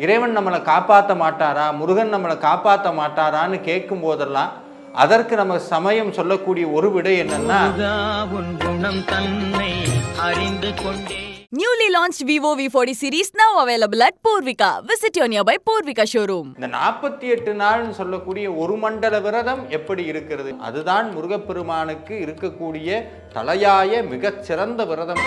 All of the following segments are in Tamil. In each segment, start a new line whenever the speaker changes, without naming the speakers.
இறைவன் நம்மளை காப்பாற்ற மாட்டாரா முருகன் நம்மளை காப்பாற்ற மாட்டாரான்னு கேட்கும் போதெல்லாம் அதற்கு நம்ம சமயம் சொல்லக்கூடிய ஒரு விடை என்னன்னா
கொண்டே
Newly launched Vivo V40 series now available at Purvika. Visit your nearby Purvika showroom.
இந்த நாற்பத்தி எட்டு நாள்னு சொல்லக்கூடிய ஒரு மண்டல விரதம் எப்படி இருக்கிறது அதுதான் முருகப்பெருமானுக்கு இருக்கக்கூடிய தலையாய மிகச் சிறந்த விரதம்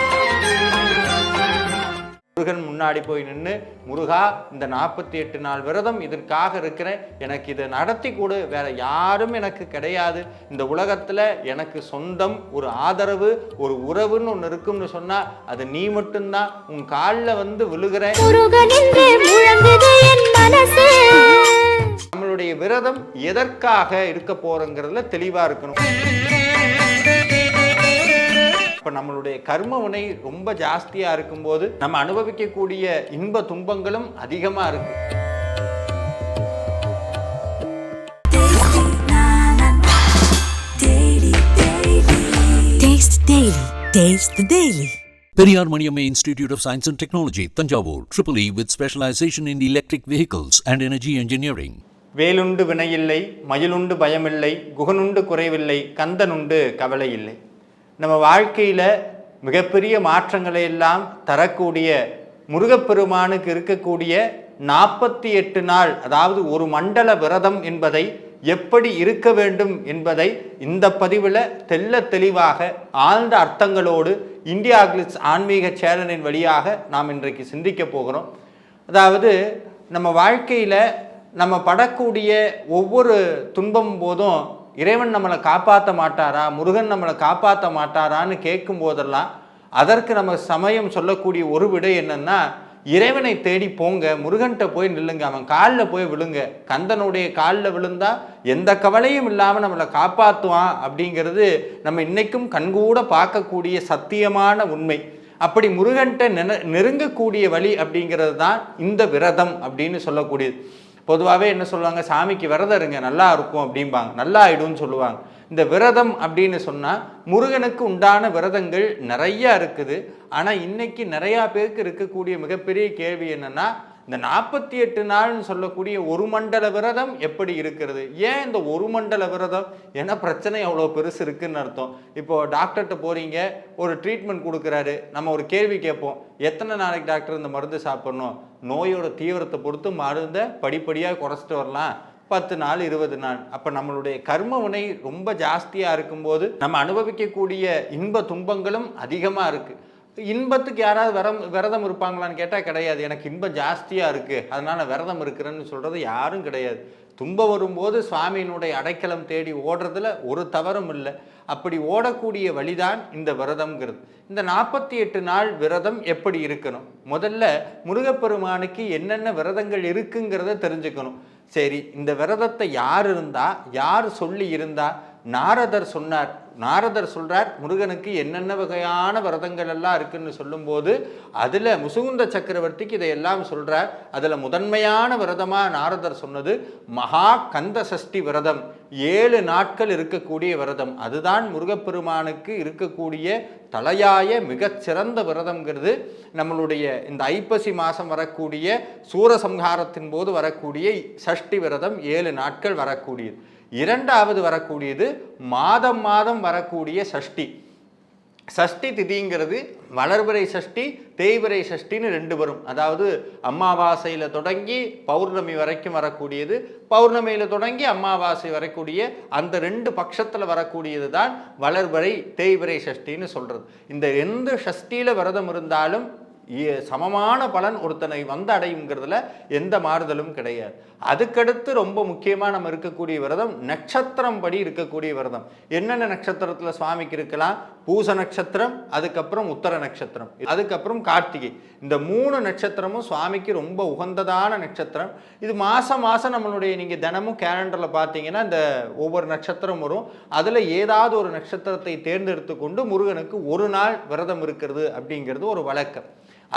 முருகன் முன்னாடி போய் நின்று முருகா இந்த நாற்பத்தி எட்டு நாள் விரதம் இதற்காக இருக்கிறேன். எனக்கு இதை நடத்தி கொடு. வேற யாரும் எனக்கு கிடையாது. இந்த உலகத்துல எனக்கு சொந்தம் ஒரு ஆதரவு ஒரு உறவுன்னு ஒன்று இருக்கும்னு சொன்னா அது நீ மட்டும்தான். உன் காலில் வந்து விழுகிறேன். நம்மளுடைய விரதம் எதற்காக இருக்க போறோங்கிறதுல தெளிவா இருக்கணும். இப்ப நம்மளுடைய கர்ம வினை ரொம்ப ஜாஸ்தியா இருக்கும்போது நம்ம அனுபவிக்கக்கூடிய இன்ப துன்பங்களும் அதிகமா இருக்கு
Taste Daily. Taste the Daily.
Periyar Maniamma Institute of Science and Technology, Tanjavur, Triple E with specialization in electric vehicles and energy engineering.
வேலுண்டு வினையில்லை மயிலுண்டு பயமில்லை குகனுண்டு குறைவில்லை கந்தனுண்டு கவலை இல்லை நம்ம வாழ்க்கையில் மிகப்பெரிய மாற்றங்களை எல்லாம் தரக்கூடிய முருகப்பெருமானுக்கு இருக்கக்கூடிய நாற்பத்தி எட்டு நாள் அதாவது ஒரு மண்டல விரதம் என்பதை எப்படி இருக்க வேண்டும் என்பதை இந்த பதிவில் தெள்ள தெளிவாக ஆழ்ந்த அர்த்தங்களோடு இந்தியா கிளிட்ஸ் ஆன்மீக சேனலின் வழியாக நாம் இன்றைக்கு சிந்திக்க போகிறோம். அதாவது நம்ம வாழ்க்கையில் நம்ம படக்கூடிய ஒவ்வொரு துன்பம் போதும் இறைவன் நம்மளை காப்பாற்ற மாட்டாரா? முருகன் நம்மளை காப்பாற்ற மாட்டாரான்னு கேட்கும் போதெல்லாம் அதற்கு நம்ம சமயம் சொல்லக்கூடிய ஒரு விடை என்னன்னா இறைவனை தேடி போங்க முருகன்கிட்ட போய் நில்லுங்க அவன் காலில் போய் விழுங்க. கந்தனுடைய காலில் விழுந்தா எந்த கவலையும் இல்லாமல் நம்மளை காப்பாற்றுவான் அப்படிங்கிறது நம்ம இன்னைக்கும் கண்கூட பார்க்கக்கூடிய சத்தியமான உண்மை. அப்படி முருகன்கிட்ட நெருங்கக்கூடிய வழி அப்படிங்கிறது தான் இந்த விரதம் அப்படின்னு சொல்லக்கூடியது. பொதுவாகவே என்ன சொல்லுவாங்க சாமிக்கு விரதம் இருங்க நல்லா இருக்கும் அப்படிம்பாங்க. நல்லா ஆயிடும்னு சொல்லுவாங்க. இந்த விரதம் அப்படின்னு சொன்னால் முருகனுக்கு உண்டான விரதங்கள் நிறையா இருக்குது. ஆனால் இன்னைக்கு நிறையா பேருக்கு இருக்கக்கூடிய மிகப்பெரிய கேள்வி என்னென்னா இந்த நாற்பத்தி எட்டு நாள்னு சொல்லக்கூடிய ஒரு மண்டல விரதம் எப்படி இருக்கிறது? ஏன் இந்த ஒரு மண்டல விரதம்? ஏன்னா பிரச்சனை அவ்வளோ பெருசு இருக்குன்னு அர்த்தம். இப்போ டாக்டர்கிட்ட போகிறீங்க ஒரு ட்ரீட்மெண்ட் கொடுக்குறாரு. நம்ம ஒரு கேள்வி கேட்போம். எத்தனை நாளைக்கு டாக்டர் இந்த மருந்து சாப்பிட்ணும்? நோயோட தீவிரத்தை பொறுத்து மருந்தை படிப்படியாக குறைச்சிட்டு வரலாம். பத்து நாள் இருபது நாள். அப்போ நம்மளுடைய கர்ம வினை ரொம்ப ஜாஸ்தியாக இருக்கும்போது நம்ம அனுபவிக்கக்கூடிய இன்ப துன்பங்களும் அதிகமாக இருக்குது இன்பத்துக்கு யாராவது விரம் விரதம் இருப்பாங்களான்னு கேட்டால் கிடையாது. எனக்கு இன்பம் ஜாஸ்தியாக இருக்குது அதனால் விரதம் இருக்கிறேன்னு சொல்கிறது யாரும் கிடையாது. துன்பம் வரும்போது சுவாமியினுடைய அடைக்கலம் தேடி ஓடுறதுல ஒரு தவறும் இல்லை. அப்படி ஓடக்கூடிய வழிதான் இந்த விரதம்ங்கிறது. இந்த நாற்பத்தி எட்டு நாள் விரதம் எப்படி இருக்கணும்? முதல்ல முருகப்பெருமானுக்கு என்னென்ன விரதங்கள் இருக்குங்கிறத தெரிஞ்சுக்கணும். சரி இந்த விரதத்தை யார் இருந்தா யார் சொல்லி இருந்தா நாரதர் சொன்னார். நாரதர் சொல்றார் முருகனுக்கு என்னென்ன வகையான விரதங்கள் எல்லாம் இருக்குன்னு சொல்லும்போது அதுல முசுகுந்த சக்கரவர்த்திக்கு இதையெல்லாம் சொல்றார். அதுல முதன்மையான விரதமா நாரதர் சொன்னது மகா கந்த சஷ்டி விரதம். ஏழு நாட்கள் இருக்கக்கூடிய விரதம். அதுதான் முருகப்பெருமானுக்கு இருக்கக்கூடிய தலையாய மிகச்சிறந்த விரதம்ங்கிறது. நம்மளுடைய இந்த ஐப்பசி மாதம் வரக்கூடிய சூரசம்ஹாரத்தின் போது வரக்கூடிய சஷ்டி விரதம் ஏழு நாட்கள் வரக்கூடியது. இரண்டாவது வரக்கூடியது மாதம் மாதம் வரக்கூடிய சஷ்டி. சஷ்டி திதிங்கிறது வளர்பிறை சஷ்டி தேய்பிறை சஷ்டின்னு ரெண்டு வரும். அதாவது அமாவாசையில் தொடங்கி பௌர்ணமி வரைக்கும் வரக்கூடியது பௌர்ணமியில் தொடங்கி அமாவாசை வரக்கூடிய அந்த ரெண்டு பட்சத்தில் வரக்கூடியது தான் வளர்பிறை தேய்பிறை சஷ்டின்னு சொல்கிறது இந்த எந்த சஷ்டியில் விரதம் இருந்தாலும் சமமான பலன் ஒருத்தனை வந்து அடையுங்கிறதுல எந்த மாறுதலும் கிடையாது. அதுக்கடுத்து ரொம்ப முக்கியமாக நம்ம இருக்கக்கூடிய விரதம் நட்சத்திரம் படி இருக்கக்கூடிய விரதம். என்னென்ன நட்சத்திரத்தில் சுவாமிக்கு இருக்கலாம்? பூச நட்சத்திரம் அதுக்கப்புறம் உத்தர நட்சத்திரம் அதுக்கப்புறம் கார்த்திகை. இந்த மூணு நட்சத்திரமும் சுவாமிக்கு ரொம்ப உகந்ததான நட்சத்திரம். இது மாதம் மாதம் நம்மளுடைய நீங்கள் தினமும் கேலண்டரில் பார்த்தீங்கன்னா இந்த ஒவ்வொரு நட்சத்திரம் வரும். அதில் ஏதாவது ஒரு நட்சத்திரத்தை தேர்ந்தெடுத்து கொண்டு முருகனுக்கு ஒரு நாள் விரதம் இருக்கிறது அப்படிங்கிறது ஒரு வழக்கம்.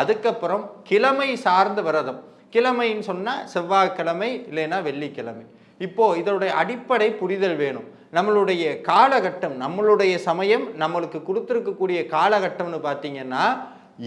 அதுக்கப்புறம் கிழமை சார்ந்த விரதம். கிழமைன்னு சொன்னால் செவ்வாய்க்கிழமை இல்லைன்னா வெள்ளிக்கிழமை. இப்போ இதனுடைய அடிப்படை புரிதல் வேணும். நம்மளுடைய காலகட்டம் நம்மளுடைய சமயம் நம்மளுக்கு கொடுத்துருக்கக்கூடிய காலகட்டம்னு பார்த்தீங்கன்னா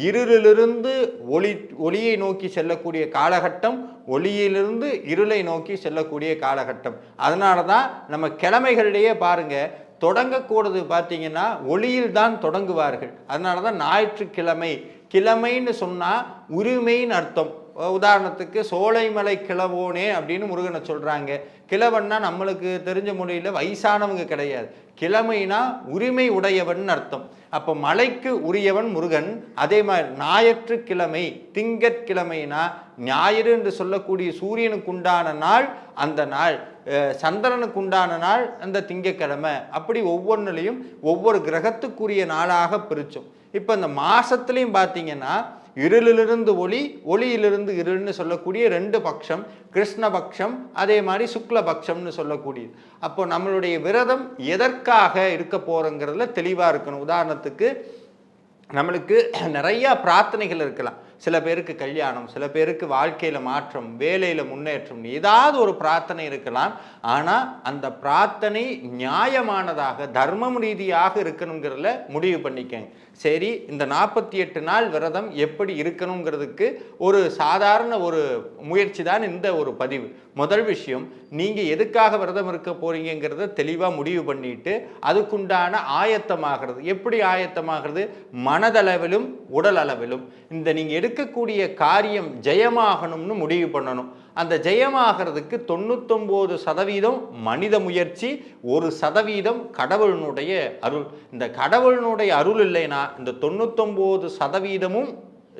இருளிலிருந்து ஒளி ஒளியை நோக்கி செல்லக்கூடிய காலகட்டம் ஒளியிலிருந்து இருளை நோக்கி செல்லக்கூடிய காலகட்டம். அதனால தான் நம்ம கிழமைகளிலேயே பாருங்கள் தொடங்கக்கூடது பார்த்தீங்கன்னா ஒளியில் தான் தொடங்குவார்கள். அதனால தான் ஞாயிற்றுக்கிழமை கிழமைன்னு சொன்னால் உரிமைன்னு அர்த்தம். உதாரணத்துக்கு சோலைமலை கிழவோனே அப்படின்னு முருகனை சொல்கிறாங்க கிழவன்னா நம்மளுக்கு தெரிஞ்ச மொழியில் வயசானவங்க கிடையாது. கிழமைனா உரிமை உடையவன் அர்த்தம். அப்போ மலைக்கு உரியவன் முருகன். அதே மாதிரி ஞாயிற்றுக்கிழமை திங்கட்கிழமைனா ஞாயிறு என்று சொல்லக்கூடிய சூரியனுக்கு உண்டான நாள் அந்த நாள் சந்திரனுக்கு உண்டான நாள் அந்த திங்கட்கிழமை. அப்படி ஒவ்வொன்றுலையும் ஒவ்வொரு கிரகத்துக்குரிய நாளாக பிரித்தோம் இப்போ இந்த மாசத்துலையும் பார்த்தீங்கன்னா இருளிலிருந்து ஒளி ஒளியிலிருந்து இருள்னு சொல்லக்கூடிய ரெண்டு பட்சம் கிருஷ்ணபக்ஷம் அதே மாதிரி சுக்லபக்ஷம்னு சொல்லக்கூடியது. அப்போ நம்மளுடைய விரதம் எதற்காக இருக்க போகிறோங்கிறதுல தெளிவாக இருக்கணும். உதாரணத்துக்கு நம்மளுக்கு நிறையா பிரார்த்தனைகள் இருக்கலாம். சில பேருக்கு கல்யாணம் சில பேருக்கு வாழ்க்கையில் மாற்றம் வேலையில் முன்னேற்றம் ஏதாவது ஒரு பிரார்த்தனை இருக்கலாம். ஆனால் அந்த பிரார்த்தனை நியாயமானதாக தர்மம் ரீதியாக இருக்கணுங்கிறதுல முடிவு பண்ணிக்கங்க. சரி இந்த நாற்பத்தி எட்டு நாள் விரதம் எப்படி இருக்கணுங்கிறதுக்கு ஒரு சாதாரண ஒரு முயற்சி தான் இந்த ஒரு பதிவு. முதல் விஷயம் நீங்கள் எதுக்காக விரதம் இருக்க போறீங்கிறத தெளிவாக முடிவு பண்ணிட்டு அதுக்குண்டான ஆயத்தமாகிறது. எப்படி ஆயத்தமாகிறது? மனதளவிலும் உடல் அளவிலும் இந்த நீங்கள் எடுக்கக்கூடிய காரியம் ஜெயமாகணும்னு முடிவு பண்ணணும். அந்த ஜெயமாகிறதுக்கு தொண்ணூத்தொம்போது சதவீதம் மனித முயற்சி ஒரு சதவீதம் கடவுளினுடைய அருள். இந்த கடவுளினுடைய அருள் இல்லைன்னா இந்த தொண்ணூத்தொம்போது சதவீதமும்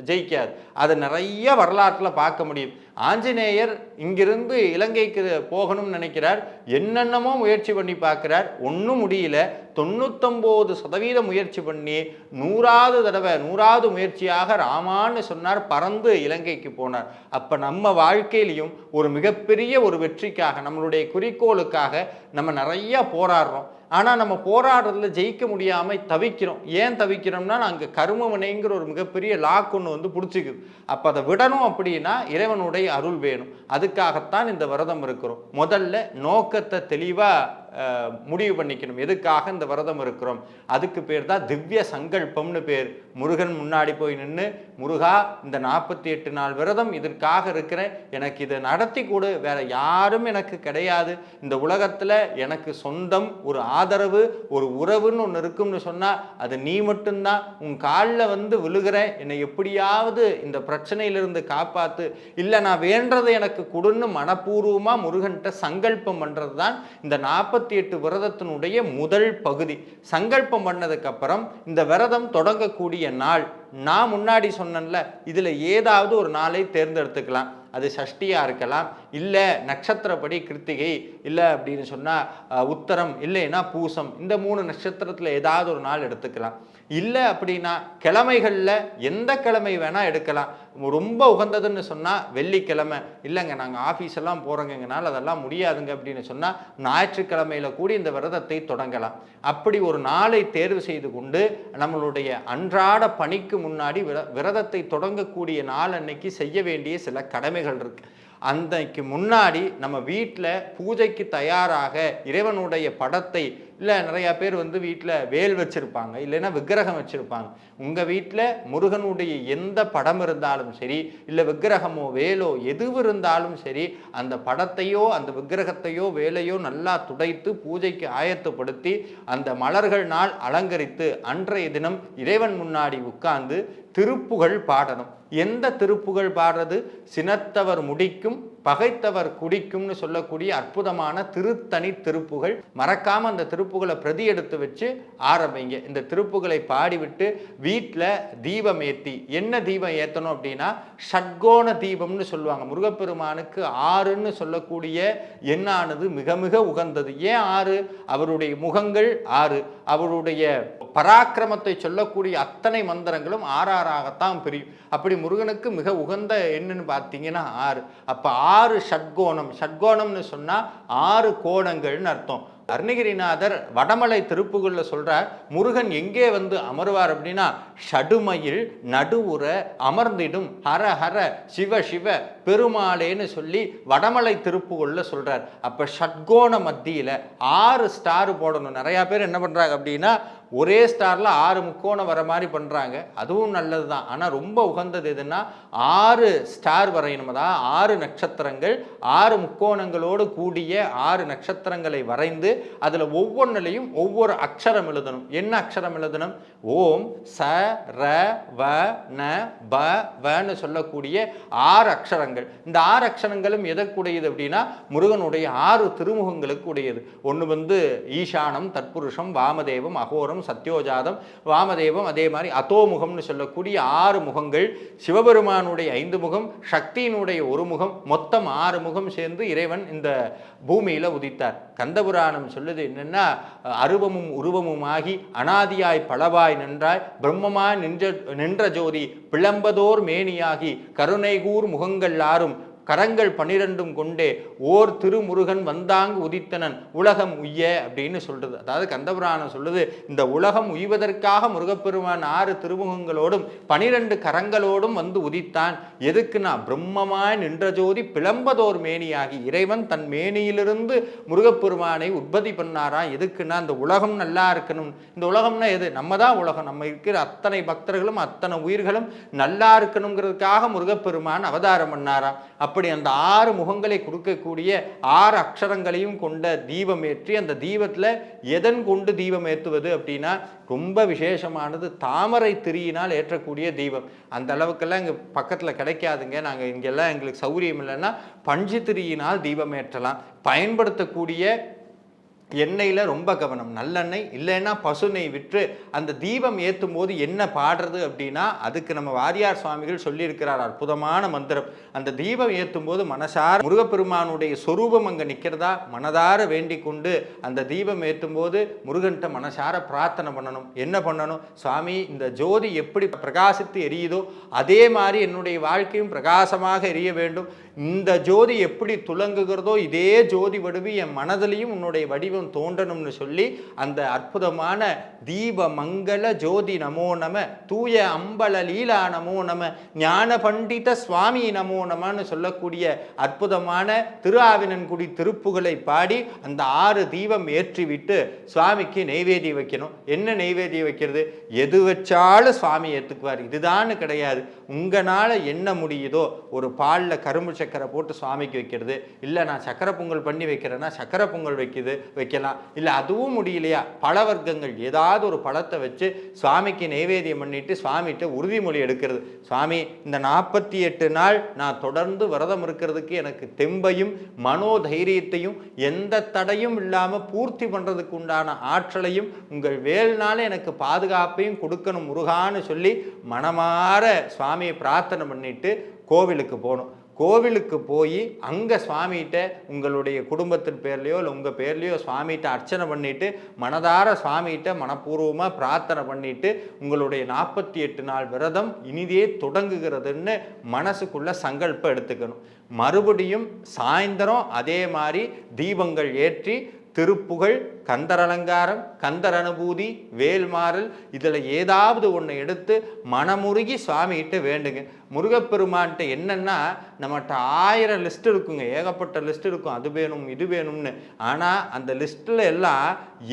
ஜெயிக்காது. அதை நிறைய வரலாற்றில் பார்க்க முடியும். ஆஞ்சநேயர் இங்கிருந்து இலங்கைக்கு போகணும்னு நினைக்கிறார். என்னென்னமோ முயற்சி பண்ணி பார்க்குறார். ஒன்றும் முடியல. தொண்ணூத்தொம்போது சதவீதம் முயற்சி பண்ணி நூறாவது தடவை நூறாவது முயற்சியாக ராமான்னு சொன்னார். பறந்து இலங்கைக்கு போனார். அப்போ நம்ம வாழ்க்கையிலையும் ஒரு மிகப்பெரிய ஒரு வெற்றிக்காக நம்மளுடைய குறிக்கோளுக்காக நம்ம நிறைய போராடுறோம். ஆனால் நம்ம போராடுறதுல ஜெயிக்க முடியாமல் தவிக்கிறோம். ஏன் தவிக்கிறோம்னா அங்கே கருமவினைங்கிற ஒரு மிகப்பெரிய லாக் ஒன்று வந்து பிடிச்சிக்குது. அப்போ அதை விடணும் அப்படின்னா இறைவனுடைய அருள் வேணும். அதுக்காகத்தான் இந்த விரதம் இருக்கிறோம். முதல்ல நோக்கத்தை தெளிவாக முடிவு பண்ணிக்கணும். எதுக்காக இந்த விரதம் இருக்கிறோம்? அதுக்கு பேர் தான் திவ்ய சங்கல்பம்னு பேர். முருகன் முன்னாடி போய் நின்று முருகா இந்த நாற்பத்தி எட்டு நாள் விரதம் இதற்காக இருக்கிறேன். எனக்கு இதை நடத்தி கொடு. வேற யாரும் எனக்கு கிடையாது. இந்த உலகத்தில் எனக்கு சொந்தம் ஒரு ஆதரவு ஒரு உறவுன்னு ஒன்று இருக்கும்னு சொன்னால் அது நீ மட்டும்தான். உன் காலில் வந்து விழுகிறேன். என்னை எப்படியாவது இந்த பிரச்சனையிலிருந்து காப்பாற்று இல்லை நான் வேண்டதை எனக்கு கொடுன்னு மனப்பூர்வமாக முருகன்கிட்ட சங்கல்பம் பண்ணுறது தான் இந்த நாற்பத்தி எட்டு விரதத்தினுடைய முதல் பகுதி. சங்கல்பம் பண்ணதுக்கப்புறம் இந்த விரதம் தொடங்கக்கூடிய நாள். நான் முன்னாடி சொன்னேன்ல இதில் ஏதாவது ஒரு நாளை தேர்ந்தெடுத்துக்கலாம். அது சஷ்டியாக இருக்கலாம். இல்லை நட்சத்திரப்படி கிருத்திகை இல்லை அப்படின்னு சொன்னால் உத்தரம் இல்லைன்னா பூசம். இந்த மூணு நட்சத்திரத்தில் ஏதாவது ஒரு நாள் எடுத்துக்கலாம். இல்லை அப்படின்னா கிழமைகளில் எந்த கிழமை வேணால் எடுக்கலாம். ரொம்ப உகந்ததுன்னு சொன்னால் வெள்ளிக்கிழமை. இல்லைங்க நாங்கள் ஆஃபீஸ் எல்லாம் போகிறோங்கனால அதெல்லாம் முடியாதுங்க அப்படின்னு சொன்னால் ஞாயிற்றுக்கிழமையில் கூடி இந்த விரதத்தை தொடங்கலாம். அப்படி ஒரு நாளை தேர்வு செய்து கொண்டு நம்மளுடைய அன்றாட பணிக்கு முன்னாடி விர விரதத்தை தொடங்கக்கூடிய நாள் அன்னைக்கு செய்ய வேண்டிய சில கடமைகள் இருக்கு. அன்றைக்கு முன்னாடி நம்ம வீட்டில் பூஜைக்கு தயாராக இறைவனுடைய படத்தை இல்லை நிறையா பேர் வந்து வீட்டில் வேல் வச்சுருப்பாங்க இல்லைன்னா விக்கிரகம் வச்சுருப்பாங்க. உங்கள் வீட்டில் முருகனுடைய எந்த படம் இருந்தாலும் சரி இல்லை விக்கிரகமோ வேலோ எதுவும் இருந்தாலும் சரி அந்த படத்தையோ அந்த விக்கிரகத்தையோ வேலையோ நல்லா துடைத்து பூஜைக்கு ஆயத்தப்படுத்தி அந்த மலர்கள் நாள் அலங்கரித்து அன்றைய தினம் இறைவன் முன்னாடி உட்கார்ந்து திருப்புகழ் பாடணும். எந்த திருப்புகழ் பாடுறது? சினத்தவர் முடிக்கும் பகைத்தவர் குடிக்கும்னு சொல்லக்கூடிய அற்புதமான திருத்தனி திருப்புகள் மறக்காம அந்த திருப்புகளை பிரதி எடுத்து வச்சு ஆரம்பிங்க. இந்த திருப்புகளை பாடிவிட்டு வீட்டில் தீபம் ஏற்றி என்ன தீபம் ஏற்றணும் அப்படின்னா ஷட்கோண தீபம்னு சொல்லுவாங்க. முருகப்பெருமானுக்கு ஆறுன்னு சொல்லக்கூடிய எண்ணானது மிக மிக உகந்தது. ஏன் ஆறு? அவருடைய முகங்கள் ஆறு. அவருடைய பராக்கிரமத்தை சொல்லக்கூடிய அத்தனை மந்திரங்களும் ஆறாறாகத்தான் பிரியும். அப்படி முருகனுக்கு மிக உகந்த என்னன்னு பார்த்தீங்கன்னா ஆறு. அப்போ ஆறு ஷட்கோணம். ஷட்கோணம்னு சொன்னால் ஆறு கோணங்கள்னு அர்த்தம். அருணகிரிநாதர் வடமலை திருப்புகளில் சொல்கிறார் முருகன் எங்கே வந்து அமருவார் அப்படின்னா ஷடுமையில் நடுவுற அமர்ந்திடும். ஹர ஹர சிவ சிவ பெருமாளேன்னு சொல்லி வடமலை திருப்புகளில் சொல்கிறார் அப்போ ஷட்கோண மத்தியில் ஆறு ஸ்டார் போடணும். நிறையா பேர் என்ன பண்ணுறாங்க அப்படின்னா ஒரே ஸ்டாரில் ஆறு முக்கோணம் வர மாதிரி பண்ணுறாங்க அதுவும் நல்லது தான் ஆனால் ரொம்ப உகந்தது எதுன்னா ஆறு ஸ்டார் வரையணும் தான் ஆறு நட்சத்திரங்கள் ஆறு முக்கோணங்களோடு கூடிய ஆறு நட்சத்திரங்களை வரைந்து அதில் ஒவ்வொன்றிலையும் ஒவ்வொரு அக்ஷரம் எழுதணும். என்ன அக்ஷரம் எழுதணும்? ஓம் ச ர வ ந ப வன்னு சொல்லக்கூடிய ஆறு அக்ஷரங்கள். இந்த ஆறு அக்ஷரங்களும் எதற்குடையது அப்படின்னா முருகனுடைய ஆறு திருமுகங்களுக்கு உடையது ஒன்று வந்து ஈசானம் தற்புருஷம் வாமதேவம் அகோரம் சத்யோஜாதம் வாமதேவம் அதே மாதிரி அதோமுகம்னு சொல்லக்கூடிய ஆறு முகங்கள் சிவபெருமானுடைய ஐந்து முகம் சக்தியினுடைய ஒரு முகம் மொத்தம் ஆறு முகம் சேர்ந்து இறைவன் இந்த பூமியில உதித்தார். கந்தபுராணம் சொல்லுது என்னன்னா அருவமும் உருவமுமாகி அனாதியாய் பலவாய் நின்றாய் பிரம்மமாய் நின்ற நின்ற ஜோதி பிளம்பதோர் மேனியாகி கருணைகூர் முகங்கள் ஆறும் கரங்கள் பன்னிரண்டும் கொண்டே ஓர் திருமுருகன் வந்தாங்கு உதித்தனன் உலகம் உய்ய அப்படின்னு சொல்றது. அதாவது கந்தபுராணம் சொல்லுது இந்த உலகம் உய்வதற்காக முருகப்பெருமான் ஆறு திருமுகங்களோடும் பனிரெண்டு கரங்களோடும் வந்து உதித்தான். எதுக்குன்னா பிரம்மமாய் நின்ற ஜோதி பிளம்பதோர் மேனியாகி இறைவன் தன் மேனியிலிருந்து முருகப்பெருமானை உற்பத்தி பண்ணாராம் எதுக்குன்னா இந்த உலகம் நல்லா இருக்கணும். இந்த உலகம்னா எது? நம்ம தான் உலகம். நம்ம இருக்கிற அத்தனை பக்தர்களும் அத்தனை உயிர்களும் நல்லா இருக்கணுங்கிறதுக்காக முருகப்பெருமான் அவதாரம் பண்ணாராம் அப்படி அப்படி அந்த ஆறு முகங்களை கொடுக்கக்கூடிய ஆறு அக்ஷரங்களையும் கொண்ட தீபம் ஏற்றி அந்த தீபத்தில் எதன் கொண்டு தீபம் ஏற்றுவது அப்படின்னா ரொம்ப விசேஷமானது தாமரை திரியினால் ஏற்றக்கூடிய தீபம். அந்த அளவுக்கெல்லாம் இங்கே பக்கத்தில் கிடைக்காதுங்க. நாங்கள் இங்கெல்லாம் எங்களுக்கு சௌகரியம் இல்லைன்னா பஞ்சு திரியினால் தீபம் ஏற்றலாம். பயன்படுத்தக்கூடிய எண்ணெயில் ரொம்ப கவனம். நல்லெண்ணெய் இல்லைன்னா பசுனை விற்று அந்த தீபம் ஏற்றும் போது என்ன பாடுறது அப்படின்னா அதுக்கு நம்ம வாரியார் சுவாமிகள் சொல்லியிருக்கிறார். அற்புதமான மந்திரம். அந்த தீபம் ஏற்றும் போது மனசார முருகப்பெருமானுடைய சொரூபம் அங்கே நிற்கிறதா மனதார வேண்டி கொண்டு அந்த தீபம் ஏற்றும் போது முருகன்கிட்ட மனசார பிரார்த்தனை பண்ணணும். என்ன பண்ணணும்? சுவாமி இந்த ஜோதி எப்படி பிரகாசித்து எரியுதோ அதே மாதிரி என்னுடைய வாழ்க்கையும் பிரகாசமாக எரிய வேண்டும். இந்த ஜோதி எப்படி துலங்குகிறதோ இதே ஜோதி வடிவு என் மனதிலையும் உன்னுடைய வடிவம் தோன்றணும்னு சொல்லி அந்த அற்புதமான தீப மங்கள ஜோதி நமோ நம தூய அம்பல லீலா நமோ நம ஞான பண்டித சுவாமி நமோ நமன்னு சொல்லக்கூடிய அற்புதமான திருஆவினன்குடி திருப்புகளை பாடி அந்த ஆறு தீபம் ஏற்றிவிட்டு சுவாமிக்கு நெய்வேதி வைக்கணும். என்ன நெய்வேதியம் வைக்கிறது? எது வச்சாலும் சுவாமி ஏற்றுக்குவார் இதுதான்னு கிடையாது. உங்களால் என்ன முடியுதோ ஒரு பாலில் கரும்பு சக்கரை போட்டு சுவாமிக்கு வைக்கிறது இல்லை நான் சக்கரை பொங்கல் பண்ணி வைக்கிறேன்னா சக்கரை பொங்கல் வைக்குது வைக்கலாம். இல்லை அதுவும் முடியலையா? பழ வர்க்கங்கள் ஏதாவது ஒரு பழத்தை வச்சு சுவாமிக்கு நைவேத்தியம் பண்ணிட்டு சுவாமிகிட்ட உறுதிமொழி எடுக்கிறது. சுவாமி இந்த நாற்பத்தி எட்டு நாள் நான் தொடர்ந்து விரதம் இருக்கிறதுக்கு எனக்கு தெம்பையும் மனோதைரியத்தையும் எந்த தடையும் இல்லாமல் பூர்த்தி பண்ணுறதுக்கு உண்டான ஆற்றலையும் உங்கள் வேல்னால எனக்கு பாதுகாப்பையும் கொடுக்கணும் முருகான்னு சொல்லி மனமாற சுவாமியை பிரார்த்தனை பண்ணிட்டு கோவிலுக்கு போகணும். கோவிலுக்கு போய் அங்கே சுவாமிகிட்ட உங்களுடைய குடும்பத்தின் பேர்லையோ இல்லை உங்கள் பேர்லையோ சுவாமிகிட்ட அர்ச்சனை பண்ணிட்டு மனதார சுவாமிகிட்ட மனப்பூர்வமாக பிரார்த்தனை பண்ணிட்டு உங்களுடைய நாற்பத்தி எட்டு நாள் விரதம் இனிதே தொடங்குகிறதுன்னு மனசுக்குள்ள சங்கல்பம் எடுத்துக்கணும். மறுபடியும் சாயந்தரம் அதே மாதிரி தீபங்கள் ஏற்றி திருப்புகழ் கந்தரலங்காரம் கந்தர் அனுபூதி வேல்மாறல் இதில் ஏதாவது ஒன்று எடுத்து மனமுருகி சுவாமிகிட்ட வேண்டுங்க. முருகப்பெருமான்கிட்ட என்னென்னா நம்மகிட்ட ஆயிரம் லிஸ்ட் இருக்குங்க. ஏகப்பட்ட லிஸ்ட் இருக்கும். அது வேணும் இது வேணும்னு. ஆனால் அந்த லிஸ்ட்டில் எல்லாம்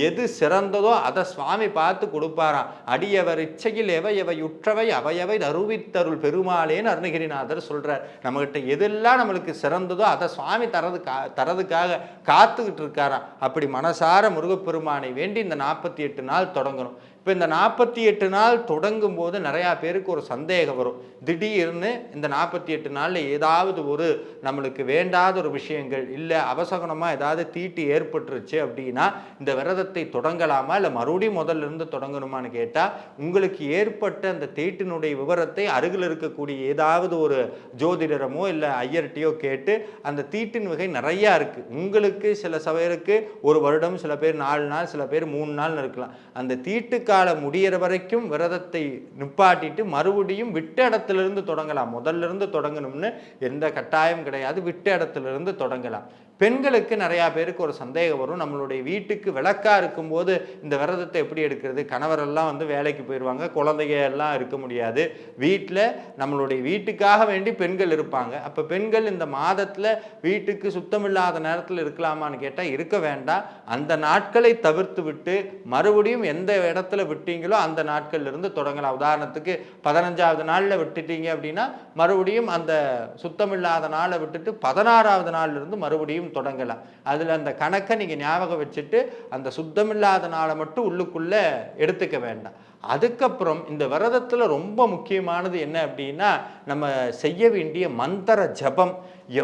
எது சிறந்ததோ அதை சுவாமி பார்த்து கொடுப்பாராம். அடியவர் இச்சையில் எவை எவை உற்றவை அவையவை அருவித்தருள் பெருமாளேன்னு அருணகிரிநாதர் சொல்கிறார் நம்மகிட்ட எதெல்லாம் நம்மளுக்கு சிறந்ததோ அதை சுவாமி தரதுக்கா தரதுக்காக காத்துக்கிட்டு இருக்காராம். அப்படி மனசார முருகப்பெருமானை வேண்டி இந்த நாற்பத்தி எட்டு நாள் தொடங்கணும். இப்போ இந்த நாற்பத்தி எட்டு நாள் தொடங்கும் போது நிறையா பேருக்கு ஒரு சந்தேகம் வரும். திடீர்னு இந்த நாற்பத்தி எட்டு நாளில் ஏதாவது ஒரு நம்மளுக்கு வேண்டாத ஒரு விஷயங்கள் இல்லை அவசகனமாக ஏதாவது தீட்டு ஏற்பட்டுருச்சு அப்படின்னா இந்த விரதத்தை தொடங்கலாமா இல்லை மறுபடியும் முதல்ல இருந்து தொடங்கணுமான்னு கேட்டால் உங்களுக்கு ஏற்பட்ட அந்த தீட்டினுடைய விவரத்தை அருகில் இருக்கக்கூடிய ஏதாவது ஒரு ஜோதிடரமோ இல்லை ஐயர்கிட்டயோ கேட்டு அந்த தீட்டின் வகை நிறையா இருக்குது உங்களுக்கு சில சபையருக்கு ஒரு வருடம் சில பேர் நாலு நாள் சில பேர் மூணு நாள்னு இருக்கலாம். அந்த தீட்டுக்காக காலம் முடிகிற வரைக்கும் விரதத்தை நிப்பாட்டிட்டு மறுபடியும் விட்ட இடத்துல இருந்து தொடங்கலாம். முதல்ல இருந்து தொடங்கணும்னு எந்த கட்டாயம் கிடையாது. விட்ட இடத்துல இருந்து தொடங்கலாம். பெண்களுக்கு நிறையா பேருக்கு ஒரு சந்தேகம் வரும். நம்மளுடைய வீட்டுக்கு விளக்கா இருக்கும்போது இந்த விரதத்தை எப்படி எடுக்கிறது? கணவரெல்லாம் வந்து வேலைக்கு போயிடுவாங்க. குழந்தைங்க எல்லாம் இருக்க முடியாது. வீட்டில் நம்மளுடைய வீட்டுக்காக வேண்டி பெண்கள் இருப்பாங்க. அப்போ பெண்கள் இந்த மாதத்தில் வீட்டுக்கு சுத்தமில்லாத நேரத்தில் இருக்கலாமான்னு கேட்டால் இருக்க வேண்டாம். அந்த நாட்களை தவிர்த்து விட்டு மறுபடியும் எந்த இடத்துல விட்டீங்களோ அந்த நாட்கள்லேருந்து தொடங்கலாம். உதாரணத்துக்கு பதினஞ்சாவது நாளில் விட்டுட்டீங்க அப்படின்னா மறுபடியும் அந்த சுத்தமில்லாத நாளை விட்டுட்டு பதினாறாவது நாள்லேருந்து இருந்து எதையும் தொடங்கலாம் அதில் அந்த கணக்கை நீங்கள் ஞாபகம் வச்சுட்டு அந்த சுத்தமில்லாத நாளை மட்டும் உள்ளுக்குள்ளே எடுத்துக்க வேண்டாம். அதுக்கப்புறம் இந்த விரதத்தில் ரொம்ப முக்கியமானது என்ன அப்படின்னா நம்ம செய்ய வேண்டிய மந்திர ஜபம்.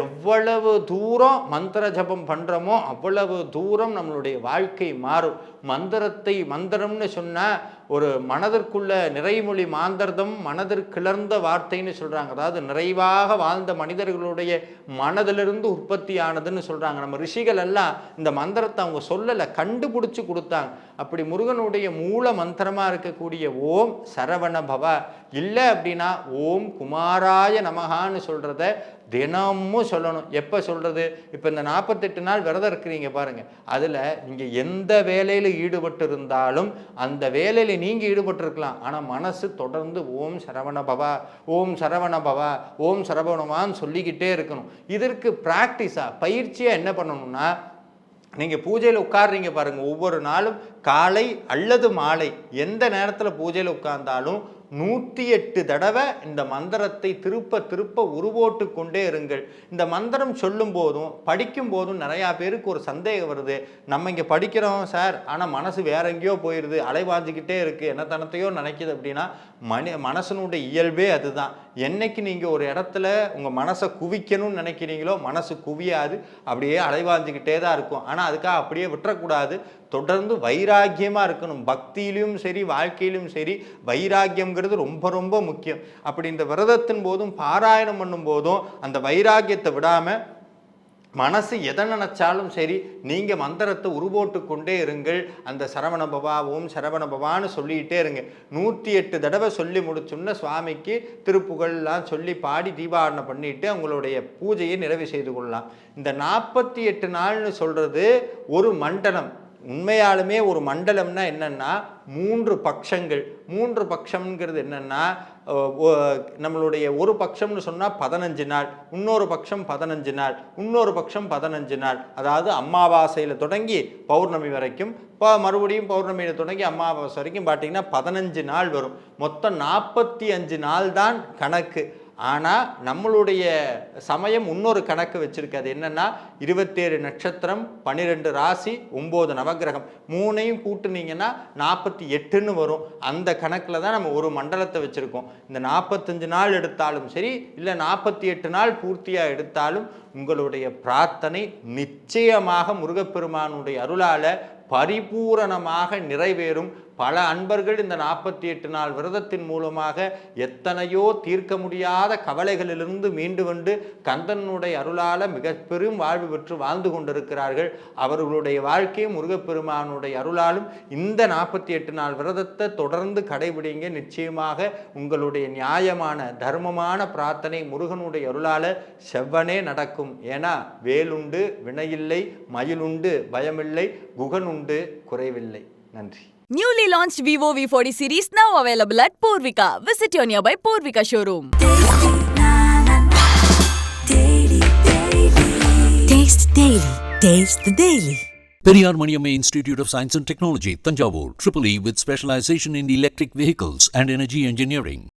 எவ்வளவு தூரம் மந்திர ஜபம் பண்ணுறோமோ அவ்வளவு தூரம் நம்மளுடைய வாழ்க்கை மாறும். மந்திரத்தை மந்திரம்னு சொன்னால் ஒரு மனதிற்குள்ள நிறைமொழி மாந்தர்தம் மனதிற்கிளர்ந்த வார்த்தைன்னு சொல்கிறாங்க அதாவது நிறைவாக வாழ்ந்த மனிதர்களுடைய மனதிலிருந்து உற்பத்தி ஆனதுன்னு சொல்கிறாங்க நம்ம ரிஷிகள் எல்லாம் இந்த மந்திரத்தை அவங்க சொல்லலை கண்டுபிடிச்சி கொடுத்தாங்க. அப்படி முருகனுடைய மூல மந்திரமாக இருக்கக்கூடிய ஓம் சரவண பவ. இல்லை அப்படின்னா ஓம் குமாராய நமகான்னு சொல்கிறத தினமும் சொல்லணும். எப்போ சொல்கிறது இப்போ இந்த நாற்பத்தெட்டு நாள் விரதம் இருக்கிறீங்க பாருங்கள் அதில் நீங்கள் எந்த வேலையில் ஈடுபட்டு இருந்தாலும் அந்த வேலையில் நீங்கள் ஈடுபட்டிருக்கலாம். ஆனால் மனசு தொடர்ந்து ஓம் சரவண பவா ஓம் சரவண பவா ஓம் சரவணமான்னு சொல்லிக்கிட்டே இருக்கணும். இதற்கு ப்ராக்டிஸாக பயிற்சியாக என்ன பண்ணணும்னா நீங்கள் பூஜையில் உட்கார்றீங்க பாருங்கள் ஒவ்வொரு நாளும் காலை அல்லது மாலை எந்த நேரத்தில் பூஜையில் உட்கார்ந்தாலும் நூற்றி எட்டு தடவை இந்த மந்திரத்தை திருப்ப திருப்ப உருவோட்டு கொண்டே இருங்கள். இந்த மந்திரம் சொல்லும் போதும் படிக்கும் போதும் நிறையா பேருக்கு ஒரு சந்தேகம் வருது. நம்ம இங்கே படிக்கிறோம் சார் ஆனால் மனசு வேற எங்கேயோ போயிடுது அலைவாஞ்சிக்கிட்டே இருக்குது என்னத்தனத்தையோ நினைக்குது அப்படின்னா மனி மனசனுடைய இயல்பே அதுதான். என்னைக்கு நீங்கள் ஒரு இடத்துல உங்கள் மனசை குவிக்கணும்னு நினைக்கிறீங்களோ மனசு குவியாது அப்படியே அலைவாஞ்சிக்கிட்டே தான் இருக்கும். ஆனால் அதுக்காக அப்படியே விட்டுறக்கூடாது. தொடர்ந்து வைராக்கியமாக இருக்கணும். பக்தியிலும் சரி வாழ்க்கையிலும் சரி வைராக்கியம்ங்கிறது ரொம்ப ரொம்ப முக்கியம். அப்படி இந்த விரதத்தின் போதும் பாராயணம் பண்ணும் போதும் அந்த வைராக்கியத்தை விடாமல் மனசு எதை நினைச்சாலும் சரி நீங்கள் மந்திரத்தை உருவோட்டு கொண்டே இருங்கள். அந்த சரவண பவா ஓம் சரவண பவான்னு சொல்லிக்கிட்டே இருங்க. நூற்றி எட்டு தடவை சொல்லி முடிச்சோம்னா சுவாமிக்கு திருப்புகள்லாம் சொல்லி பாடி தீபாரணம் பண்ணிட்டு அவங்களுடைய பூஜையை நிறைவு செய்து கொள்ளலாம். இந்த நாற்பத்தி எட்டு நாள்னு சொல்கிறது ஒரு மண்டலம். உண்மையாலுமே ஒரு மண்டலம்னா என்னன்னா மூன்று பட்சங்கள். மூன்று பட்சம்ங்கிறது என்னன்னா நம்மளுடைய ஒரு பட்சம்னு சொன்னால் பதினஞ்சு நாள் இன்னொரு பட்சம் பதினஞ்சு நாள் இன்னொரு பட்சம் பதினஞ்சு நாள். அதாவது அமாவாசையில் தொடங்கி பௌர்ணமி வரைக்கும் இப்போ மறுபடியும் பௌர்ணமியில் தொடங்கி அமாவாசை வரைக்கும் பார்த்தீங்கன்னா பதினஞ்சு நாள் வரும். மொத்தம் நாற்பத்தி அஞ்சு நாள் தான் கணக்கு. ஆனால் நம்மளுடைய சமயம் இன்னொரு கணக்கு வச்சுருக்காது அது இருபத்தேழு நட்சத்திரம் பன்னிரெண்டு ராசி ஒம்பது நவக்கிரகம். மூணையும் கூட்டுனீங்கன்னா நாற்பத்தி எட்டுன்னு வரும். அந்த கணக்கில் தான் நம்ம ஒரு மண்டலத்தை வச்சுருக்கோம். இந்த நாற்பத்தஞ்சு நாள் எடுத்தாலும் சரி இல்லை நாற்பத்தி எட்டு நாள் பூர்த்தியாக எடுத்தாலும் உங்களுடைய பிரார்த்தனை நிச்சயமாக முருகப்பெருமானுடைய அருளால் பரிபூரணமாக நிறைவேறும். பல அன்பர்கள் இந்த நாற்பத்தி எட்டு நாள் விரதத்தின் மூலமாக எத்தனையோ தீர்க்க முடியாத கவலைகளிலிருந்து மீண்டு வந்து கந்தனுடைய அருளால மிக பெரும் வாழ்வு பெற்று வாழ்ந்து கொண்டிருக்கிறார்கள். அவர்களுடைய வாழ்க்கையும் முருகப்பெருமானுடைய அருளாலும் இந்த நாற்பத்தி எட்டு நாள் விரதத்தை தொடர்ந்து கடைபிடிங்க. நிச்சயமாக உங்களுடைய நியாயமான தர்மமான பிரார்த்தனை முருகனுடைய அருளால செவ்வனே நடக்கும். ஏன்னா வேலுண்டு வினையில்லை மயிலுண்டு பயமில்லை குகனுண்டு குறைவில்லை. நன்றி.
Newly launched Vivo V40 series now available at Purvika. Visit your nearby Purvika showroom.
Taste Daily. Taste the Daily.
Periyar Maniamma Institute of Science and Technology, Tanjavur, Triple E with specialization in electric vehicles and energy engineering.